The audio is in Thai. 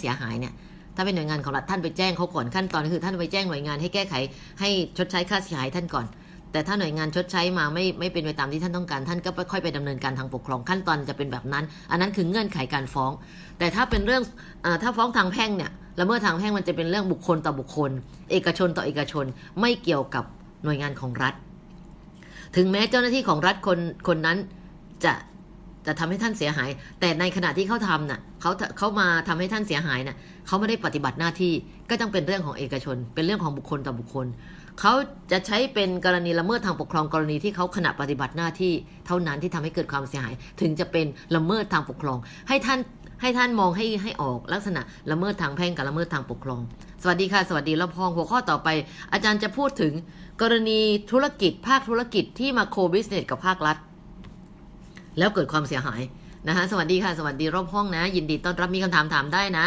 เสียหายเนี่ยถ้าเป็นหน่วยงานของรัฐท่านไปแจ้งเขาก่อนขั้นตอนคือท่านไปแจ้งหน่วยงานให้แก้ไข ให้ชดใช้ค่าเสียหายท่านก่อน แต่ถ้าหน่วยงานชดใช้มาไม่ไม่เป็นไปตามที่ท่านต้องการ ท่านก็ค่อยไปดำเนินการทางปกครองขั้นตอนจะเป็นแบบนั้น อันนั้นคือเงื่อนไขการฟ้อง แต่ถ้าเป็นเรื่องอถ้าฟ้องทางแพ่งเนี่ยละเมิดทางแพ่งมันจะเป็นเรื่องบุคคลต่อบุคคล เอกชนต่อเอกชนไม่เกี่ยวกับหน่วยงานของรัฐ ถึงแม้เจ้าหน้าที่ของรัฐคนคนนั้นจะ จะทำให้ท่านเสียหาย แต่ในขณะที่เขาทำน่ะเขาเขามาทำให้ท่านเสียหายน่ะเขาไม่ได้ปฏิบัติหน้าที่ก็ต้องเป็นเรื่องของเอกชน เป็นเรื่องของบุคคลต่อบุคคล เขาจะใช้เป็นกรณีละเมิดทางปกครองกรณีที่เขาขณะปฏิบัติหน้าที่เท่านั้นที่ทำให้เกิดความเสียหาย ถึงจะเป็นละเมิดทางปกครอง ให้ท่านให้ท่านมองให้ให้ออกลักษณะละเมิดทางแพ่งกับละเมิดทางปกครอง สวัสดีค่ะ สวัสดีรอบพองหัวข้อต่อไป อาจารย์จะพูดถึงกรณีธุรกิจภาคธุรกิจที่มาโคบิสเนสกับภาครัฐ แล้วเกิดความเสียหายนะคะสวัสดีค่ะ สวัสดีรอบห้องนะ ยินดีต้อนรับมีคำถามถามได้นะ